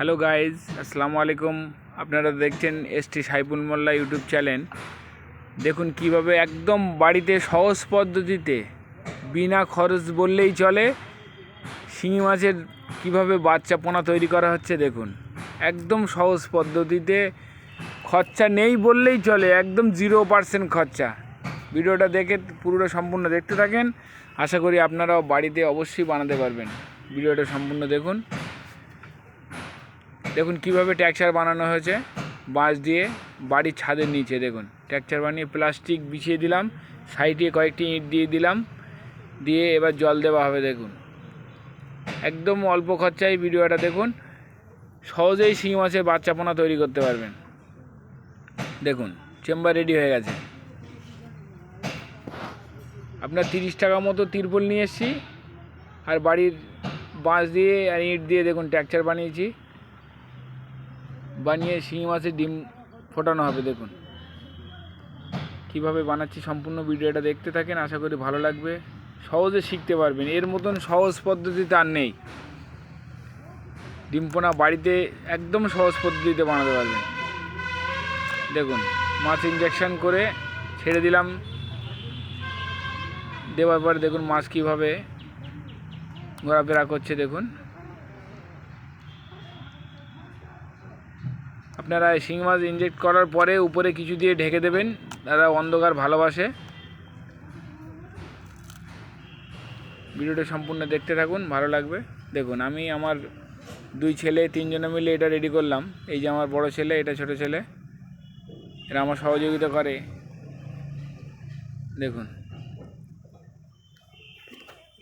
Hello guys, আসসালামু আলাইকুম। আপনারা দেখছেন S T Saiful Molla YouTube channel. দেখুন কীভাবে একদম বাড়িতে সহজ পদ্ধতিতে বিনা খরচ বললেই চলে, শিঙি মাছের কীভাবে বাচ্চা পোনা তৈরি করা হচ্ছে দেখুন। একদম সহজ পদ্ধতিতে খরচা নেই বললেই চলে, একদম জিরো পার্সেন্ট খরচা। ভিডিওটা দেখে পুরোটা সম্পূর্ণ দেখতে থাকেন। আশা করি আপনারাও বাড়িতে অবশ্যই বানাতে পারবেন। ভিডিওটা সম্পূর্ণ দেখুন। দেখুন কীভাবে ট্যাক্সার বানানো হয়েছে। বাঁশ দিয়ে বাড়ির ছাদের নিচে দেখুন। ট্যাক্সার বানিয়ে প্লাস্টিক বিছিয়ে দিলাম, সাইডে কয়েকটি ইট দিয়ে দিলাম, দিয়ে এবার জল দেওয়া হবে দেখুন। একদম অল্প খরচায় ভিডিওটা দেখুন। সহজেই শিঙি মাছের বাচ্চা পোনা তৈরি করতে পারবেন। দেখুন, চেম্বার রেডি হয়ে গেছে। আপনার তিরিশ টাকা মতো তিরপল নিয়ে এসেছি। আর বাড়ির বাঁশ দিয়ে আর ইট দিয়ে দেখুন ট্যাক্সার বানিয়েছি। বানিয়ে শিঙি মাছের ডিম ফোটানো হবে, দেখুন। কীভাবে বানাচ্ছি সম্পূর্ণ ভিডিওটা দেখতে থাকেন, আশা করি ভালো লাগবে। সহজে শিখতে পারবেন, এর মতন সহজ পদ্ধতিতে আর নেই। ডিম পোনা বাড়িতে একদম সহজ পদ্ধতিতে বানাতে পারবেন। দেখুন, মাছ ইঞ্জেকশন করে ছেড়ে দিলাম। দেওয়ার পরে দেখুন মাছ কীভাবে ঘোরাফেরা করছে, দেখুন। আপনারা এই শিং মাছ ইনজেক্ট করার পরে উপরে কিছু দিয়ে ঢেকে দেবেন। তারা অন্ধকার ভালোবাসে। ভিডিওটা সম্পূর্ণ দেখতে থাকুন, ভালো লাগবে। দেখুন, আমি আমার দুই ছেলে, তিনজনে মিলে এটা রেডি করলাম। এই যে আমার বড় ছেলে, এটা ছোট ছেলে। এরা আমার সহযোগিতা করে। দেখুন।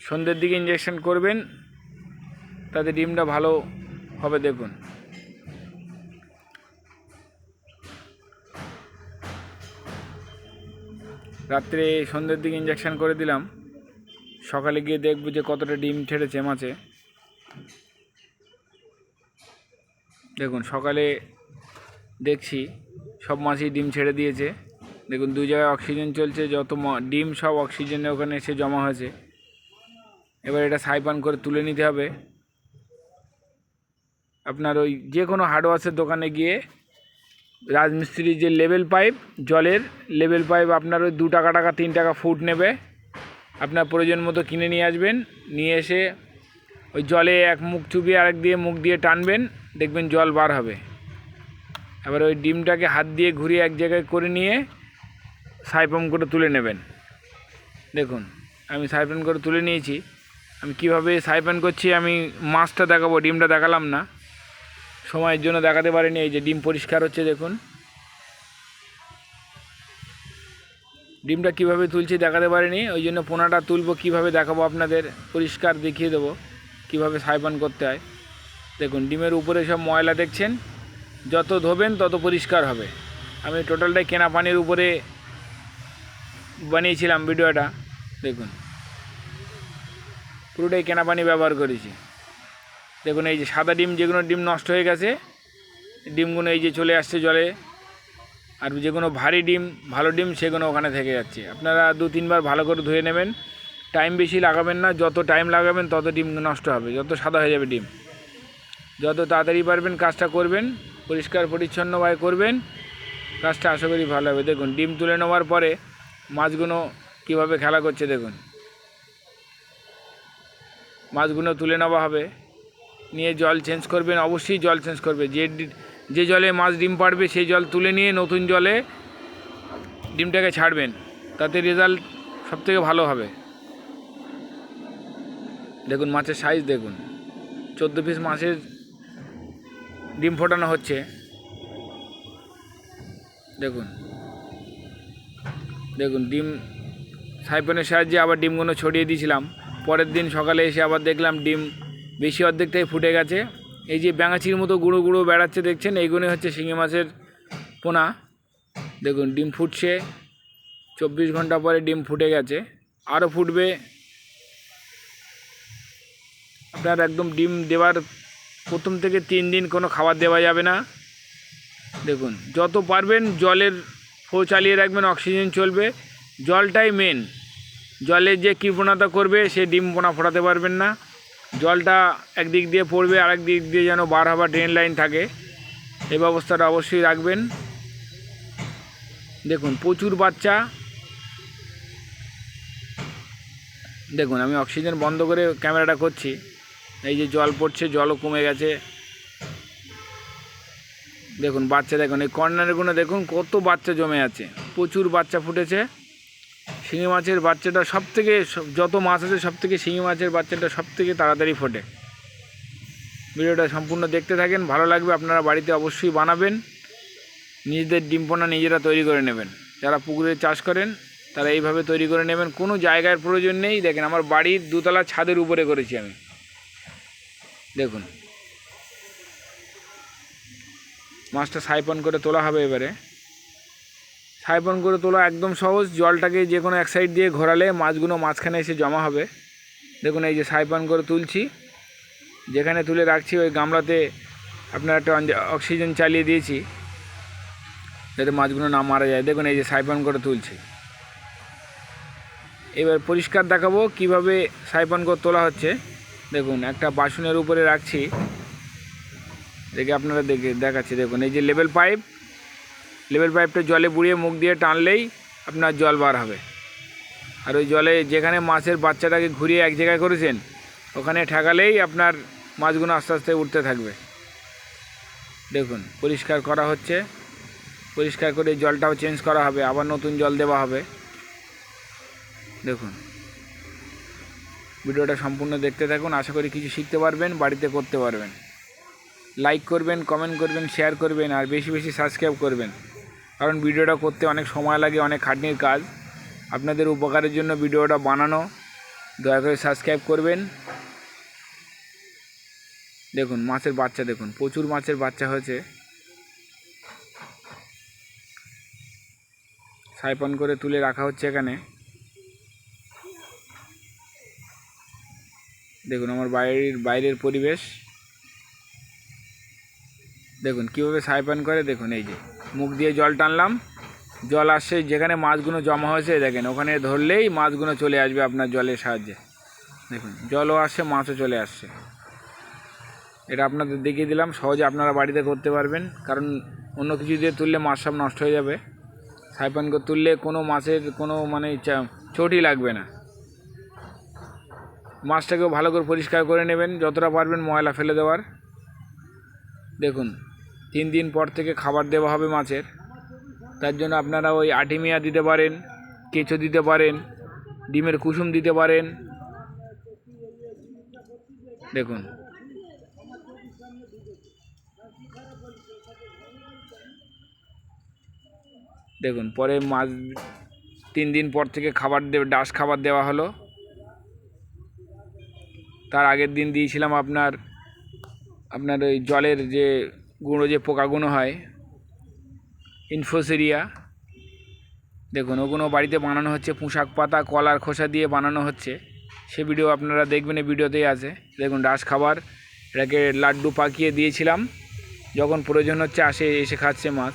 সন্ধ্যের দিকে ইঞ্জেকশন করবেন, তাতে ডিমটা ভালো হবে, দেখুন। রাত্রে সন্ধ্যের দিকে ইঞ্জেকশান করে দিলাম। সকালে গিয়ে দেখব যে কতটা ডিম ছেড়েছে মাছে। দেখুন, সকালে দেখছি সব মাছই ডিম ছেড়ে দিয়েছে। দেখুন দু জায়গায় অক্সিজেন চলছে, যত ডিম সব অক্সিজেনের ওখানে এসে জমা হয়েছে। এবার এটা সাইপান করে তুলে নিতে হবে। আপনার ওই যে কোনো হার্ডওয়ার্সের দোকানে গিয়ে রাজমিস্ত্রির যে লেভেল পাইপ জলের লেভেল পাইপ আপনার ওই দু টাকা টাকা, তিন টাকা ফুট নেবে। আপনার প্রয়োজন মতো কিনে নিয়ে আসবেন, নিয়ে এসে ওই জলে এক মুখ চুবিয়ে আরেক দিয়ে মুখ দিয়ে টানবেন, দেখবেন জল বার হবে। এবার ওই ডিমটাকে হাত দিয়ে ঘুরিয়ে এক জায়গায় করে নিয়ে সাইপম করে তুলে নেবেন। দেখুন, আমি সাইপন করে তুলে নিয়েছি। আমি কীভাবে সাইপন করছি, আমি মাছটা দেখাবো, ডিমটা দেখালাম না। সময়ের জন্য দেখাতে পারিনি, এই যে ডিম পরিষ্কার হচ্ছে, দেখুন। ডিমটা কীভাবে তুলছি দেখাতে পারিনি, ওই জন্য পোনাটা তুলবো, কীভাবে দেখাবো আপনাদের, পরিষ্কার দেখিয়ে দেবো, কীভাবে সাইপান করতে হয়। দেখুন, ডিমের উপরে সব ময়লা দেখছেন, যত ধোবেন তত পরিষ্কার হবে। আমি টোটালটাই কেনা পানির উপরে বানিয়েছিলাম ভিডিওটা, দেখুন। পুরোটাই কেনা পানি ব্যবহার করেছি। দেখুন, এই যে সাদা ডিম যেগুলো ডিম নষ্ট হয়ে গেছে ডিমগুলো এই যে চলে আসছে জলে। আর যেগুলো ভারী ডিম, ভালো ডিম সেগুলো ওখানে থেকে যাচ্ছে। আপনারা দু, তিনবার ভালো করে ধুয়ে নেবেন। টাইম বেশি লাগাবেন না, যত টাইম লাগাবেন, তত ডিম নষ্ট হবে, যত সাদা হয়ে যাবে ডিম। যত তাড়াতাড়ি পারবেন, কাজটা করবেন, পরিষ্কার পরিচ্ছন্নভাবে করবেন, কাজটা আশা করি ভালো হবে। দেখুন, ডিম তুলে নেওয়ার পরে মাছগুলো কীভাবে খেলা করছে দেখুন। মাছগুলো তুলে নেওয়া হবে। নিয়ে জল চেঞ্জ করবেন, অবশ্যই জল চেঞ্জ করবে। যে যে জলে মাছ ডিম পাড়বে সেই জল তুলে নিয়ে নতুন জলে ডিমটাকে ছাড়বেন। তাতে রেজাল্ট সবথেকে ভালো হবে। দেখুন, মাছের সাইজ দেখুন। চোদ্দ পিস মাছের ডিম ফোটানো হচ্ছে। দেখুন। দেখুন, ডিম সাইপনের সাহায্যে আবার ডিমগুলো ছড়িয়ে দিয়েছিলাম। পরের দিন সকালে এসে আবার দেখলাম ডিম বেশি অর্ধেকটাই ফুটে গেছে। এই যে ব্যাঙাচির মতো গুঁড়ো গুঁড়ো বেড়াচ্ছে দেখছেন এইগুলো হচ্ছে শিঙি মাছের পোনা। দেখুন, ডিম ফুটছে, চব্বিশ ঘণ্টা পরে ডিম ফুটে গেছে। আরও ফুটবে। আপনার একদম ডিম দেওয়ার প্রথম থেকে তিন দিন কোনো খাবার দেওয়া যাবে না। দেখুন, যত পারবেন জলের ফো চালিয়ে রাখবেন, অক্সিজেন চলবে। জলটাই মেন জলে যে কৃপণতা করবে, সে ডিম পোনা ফোটাতে পারবেন না। জলটা একদিক দিয়ে পড়বে, আরেক দিক দিয়ে যেন বার হবার ড্রেন লাইন থাকে। এই ব্যবস্থাটা অবশ্যই রাখবেন। দেখুন, প্রচুর বাচ্চা। দেখুন, আমি অক্সিজেন বন্ধ করে ক্যামেরাটা করছি। এই যে জল পড়ছে, জলও কমে গেছে। দেখুন, বাচ্চা দেখুন, এই কর্নারগুলো দেখুন, কত বাচ্চা জমে আছে। প্রচুর বাচ্চা ফুটেছে। শিঙি মাছের বাচ্চাটা সব থেকে যত মাছ আছে সব থেকে শিঙি মাছের বাচ্চাটা সব থেকে তাড়াতাড়ি ফোটে। ভিডিওটা সম্পূর্ণ দেখতে থাকেন, ভালো লাগবে আপনারা বাড়িতে অবশ্যই বানাবেন, নিজেদের ডিম্পনা নিজেরা তৈরি করে নেবেন। যারা পুকুরে চাষ করেন, তারা এইভাবে তৈরি করে নেবেন, কোনো জায়গার প্রয়োজন নেই। দেখেন আমার বাড়ির দুতলা ছাদের উপরে করেছি আমি। দেখুন। মাছটা সাইপন করে তোলা হবে এবারে। সাইপন করে তোলা একদম সহজ, জলটাকে যে কোনো এক সাইড দিয়ে ঘোরালে মাছগুলো মাঝখানে এসে জমা হবে। দেখুন, এই যে সাইপন করে তুলছি, যেখানে তুলে রাখছি, ওই গামলাতে আপনার একটা অক্সিজেন চালিয়ে দিয়েছি, যাতে মাছগুলো না মারা যায়। দেখুন, এই যে সাইপন করে তুলছি। এবার পরিষ্কার দেখাবো কীভাবে সাইপন করে তোলা হচ্ছে। দেখুন, একটা বাসনের উপরে রাখছি। দেখে আপনারা দেখে দেখাচ্ছি। দেখুন, এই যে লেভেল পাইপ লেভেল পাইপটা জলে বুড়িয়ে মুখ দিয়ে টানলেই আপনার জল বার হবে। আর ওই জলে যেখানে মাছের বাচ্চাটাকে ঘুরিয়ে এক জায়গায় করেছেন, ওখানে ঠেকালেই আপনার মাছগুলো আস্তে আস্তে উঠতে থাকবে। দেখুন, পরিষ্কার করা হচ্ছে। পরিষ্কার করে জলটাও চেঞ্জ করা হবে, আবার নতুন জল দেওয়া হবে। দেখুন, ভিডিওটা সম্পূর্ণ দেখতে থাকুন। আশা করি কিছু শিখতে পারবেন, বাড়িতে করতে পারবেন। লাইক করবেন, কমেন্ট করবেন, শেয়ার করবেন, আর বেশি বেশি সাবস্ক্রাইব করবেন। কারণ ভিডিওটা করতে অনেক সময় লাগে, অনেক খাটনির কাজ। আপনাদের উপকারের জন্য ভিডিওটা বানানো। দয়া করে সাবস্ক্রাইব করবেন। দেখুন, মাছের বাচ্চা দেখুন, প্রচুর মাছের বাচ্চা হয়েছে। সাইপন করে তুলে রাখা হচ্ছে এখানে। দেখুন, আমার বাইরের বাইরের পরিবেশ। দেখুন, কীভাবে সাইপান করে, দেখুন, এই যে। মুখ দিয়ে জল টানলাম। জল আসছে যেখানে মাছগুলো জমা হয়েছে দেখেন, ওখানে ধরলেই মাছগুলো চলে আসবে আপনার জলের সাহায্যে। দেখুন, জলও আসছে মাছও চলে আসছে। এটা আপনাদের দেখিয়ে দিলাম, সহজে আপনারা বাড়িতে করতে পারবেন, কারণ অন্য কিছু দিয়ে তুললে মাছ সব নষ্ট হয়ে যাবে। সাইপান করে তুললে কোনো মাছের কোনো মানে চা- চোটই লাগবে না। মাছটাকেও ভালো করে পরিষ্কার করে নেবেন, যতটা পারবেন ময়লা ফেলে দেওয়ার। দেখুন তিন দিন পর থেকে খাবার দেওয়া হবে মাছের। তার জন্য আপনারা ওই আটিমিয়া দিতে পারেন, কেঁচো দিতে পারেন, ডিমের কুসুম দিতে পারেন। দেখুন। দেখুন, পরে মাছ তিন দিন পর থেকে খাবার দেবে ডাস খাবার দেওয়া হলো। তার আগের দিন দিয়েছিলাম আপনার আপনার ওই জলের যে গুঁড়ো যে পোকাগুলো হয় ইনফোসেরিয়া দেখুন, ওগুলো বাড়িতে বানানো হচ্ছে পুঁশাক পাতা, কলার খোসা দিয়ে বানানো হচ্ছে। সে ভিডিও আপনারা দেখবেন এই ভিডিওতেই আছে। দেখুন ডাস খাবার, এটাকে লাড্ডু পাকিয়ে দিয়েছিলাম। যখন প্রয়োজন হচ্ছে, আসে, এসে খাচ্ছে মাছ।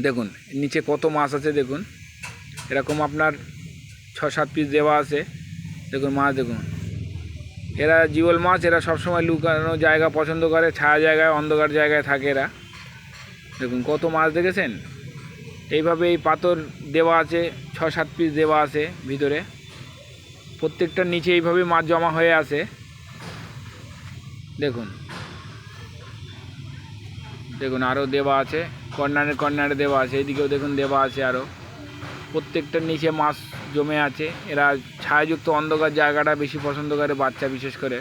দেখুন, নিচে কত মাছ আছে, দেখুন। এরকম আপনার ছ সাত পিস দেওয়া আছে। দেখুন, মাছ দেখুন। এরা জিওল মাছ, এরা সবসময় লুকানো জায়গা পছন্দ করে, ছায়া জায়গায়, অন্ধকার জায়গায় থাকে এরা। দেখুন কত মাছ দেখেছেন? এইভাবে এই পাথর দেওয়া আছে ছ সাত পিস দেওয়া আছে ভিতরে। প্রত্যেকটার নিচে এইভাবে মাছ জমা হয়ে আছে। দেখুন। দেখুন আরও দেওয়া আছে, কর্নারে কর্নারে দেওয়া আছে এদিকেও দেখুন দেওয়া আছে আরও প্রত্যেকটার নিচে মাছ জমে আছে। এরা ছায়াযুক্ত অন্ধকার জায়গাটা বেশি পছন্দ করে বাচ্চা, বিশেষ করে।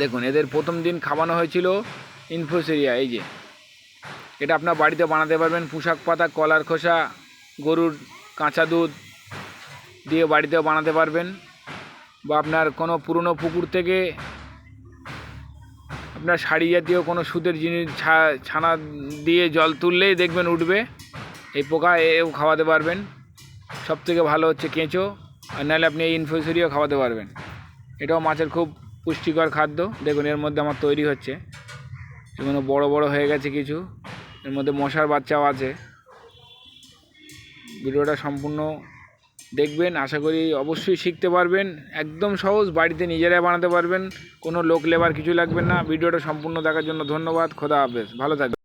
দেখুন, এদের প্রথম দিন খাওয়ানো হয়েছিল ইনফোসেরিয়া, এই যে। এটা আপনার বাড়িতে বানাতে পারবেন, পোশাক পাতা, কলার খোসা, গরুর কাঁচা দুধ দিয়ে বাড়িতেও বানাতে পারবেন। বা আপনার কোনো পুরনো পুকুর থেকে আপনার শাড়ি জাতীয় কোনো সুতের জিনিস ছানা দিয়ে জল তুললেই দেখবেন উঠবে। এই পোকা এও খাওয়াতে পারবেন। সব থেকে ভালো হচ্ছে কেঁচো, আর নাহলে আপনি এই ইনফুসেরিও খাওয়াতে পারবেন। এটাও মাছের খুব পুষ্টিকর খাদ্য। দেখুন, এর মধ্যে আমার তৈরি হচ্ছে। সেগুলো বড় বড় হয়ে গেছে কিছু। এর মধ্যে মশার বাচ্চাও আছে। ভিডিওটা সম্পূর্ণ দেখবেন, আশা করি অবশ্যই শিখতে পারবেন। একদম সহজ, বাড়িতে নিজেরাই বানাতে পারবেন। কোনো লোক লেবার কিছু লাগবে না। ভিডিওটা সম্পূর্ণ দেখার জন্য ধন্যবাদ। খোদা হাফেজ। ভালো থাকবেন।